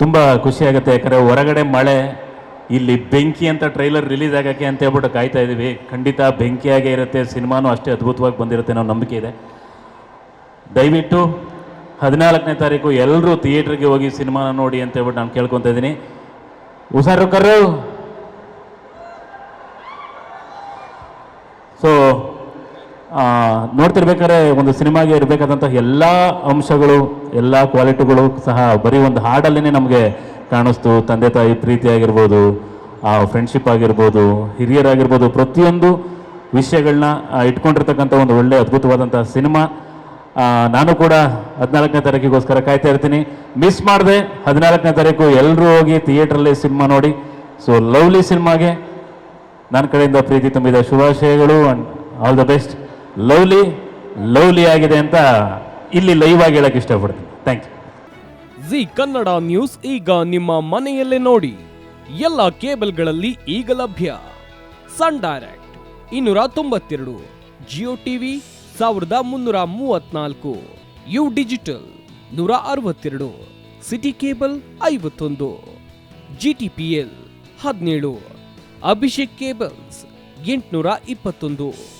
ತುಂಬ ಖುಷಿ ಆಗುತ್ತೆ. ಯಾಕಂದರೆ ಹೊರಗಡೆ ಮಳೆ, ಇಲ್ಲಿ ಬೆಂಕಿ ಅಂತ ಟ್ರೈಲರ್ ರಿಲೀಸ್ ಆಗೋಕ್ಕೆ ಅಂತ ಹೇಳ್ಬಿಟ್ಟು ಕಾಯ್ತಾ ಇದ್ದೀವಿ. ಖಂಡಿತ ಬೆಂಕಿಯಾಗೇ ಇರುತ್ತೆ. ಸಿನಿಮಾನೂ ಅಷ್ಟೇ ಅದ್ಭುತವಾಗಿ ಬಂದಿರುತ್ತೆ ಅನ್ನೋ ನಂಬಿಕೆ ಇದೆ. ದಯವಿಟ್ಟು ಹದಿನಾಲ್ಕನೇ ತಾರೀಕು ಎಲ್ಲರೂ ಥಿಯೇಟ್ರಿಗೆ ಹೋಗಿ ಸಿನಿಮಾನ ನೋಡಿ ಅಂತ ಹೇಳ್ಬಿಟ್ಟು ನಾನು ಕೇಳ್ಕೊತಾ ಇದ್ದೀನಿ. ಹುಷಾರು ಕರ್ರು. ಸೊ ನೋಡ್ತಿರ್ಬೇಕಾದ್ರೆ ಒಂದು ಸಿನಿಮಾಗೆ ಇರಬೇಕಾದಂಥ ಎಲ್ಲ ಅಂಶಗಳು, ಎಲ್ಲ ಕ್ವಾಲಿಟಿಗಳು ಸಹ ಬರೀ ಒಂದು ಹಾಡಲ್ಲೇ ನಮಗೆ ಕಾಣಿಸ್ತು. ತಂದೆ, ತಾಯಿ ಪ್ರೀತಿ ಆಗಿರ್ಬೋದು ಆ ಫ್ರೆಂಡ್ಶಿಪ್ ಆಗಿರ್ಬೋದು, ಹಿರಿಯರಾಗಿರ್ಬೋದು, ಪ್ರತಿಯೊಂದು ವಿಷಯಗಳನ್ನ ಇಟ್ಕೊಂಡಿರ್ತಕ್ಕಂಥ ಒಂದು ಒಳ್ಳೆ ಅದ್ಭುತವಾದಂಥ ಸಿನಿಮಾ. ನಾನು ಕೂಡ ಹದಿನಾಲ್ಕನೇ ತಾರೀಕಿಗೋಸ್ಕರ ಕಾಯ್ತಾ ಇರ್ತೀನಿ. ಮಿಸ್ ಮಾಡಿದೆ ಹದಿನಾಲ್ಕನೇ ತಾರೀಕು ಎಲ್ಲರೂ ಹೋಗಿ ಥಿಯೇಟ್ರಲ್ಲಿ ಸಿನಿಮಾ ನೋಡಿ. ಸೊ ಲವ್ಲಿ ಸಿನಿಮಾಗೆ ನನ್ನ ಕಡೆಯಿಂದ ಪ್ರೀತಿ ತುಂಬಿದ ಶುಭಾಶಯಗಳು and all the best lovely lovely ಆಗಿದೆ ಅಂತ ಇಲ್ಲಿ ಲೈವ್ ಆಗಿ ಹೇಳಕ್ಕೆ ಇಷ್ಟಪಡ್ತೀನಿ. Thank you Zee Kannada news ಈಗ ನಿಮ್ಮ ಮನೆಯಲ್ಲೇ ನೋಡಿ. ಎಲ್ಲ ಕೇಬಲ್ಗಳಲ್ಲಿ ಈಗ ಲಭ್ಯ. ಸನ್ ಡೈರೆಕ್ಟ್ ಇನ್ನೂರ ತೊಂಬತ್ತೆರಡು, ಜಿಯೋ ಟಿವಿ ಸಾವಿರದ ಮುನ್ನೂರ ಮೂವತ್ನಾಲ್ಕು, ಯು ಡಿಜಿಟಲ್ ನೂರ ಅರವತ್ತೆರಡು, ಸಿಟಿ ಕೇಬಲ್ ಐವತ್ತೊಂದು ಜಿ ಟಿ ಪಿ ಎಲ್ ಹದಿನೇಳು, ಅಭಿಷೇಕ್ ಕೇಬಲ್ಸ್ ಎಂಟುನೂರ ಇಪ್ಪತ್ತೊಂದು.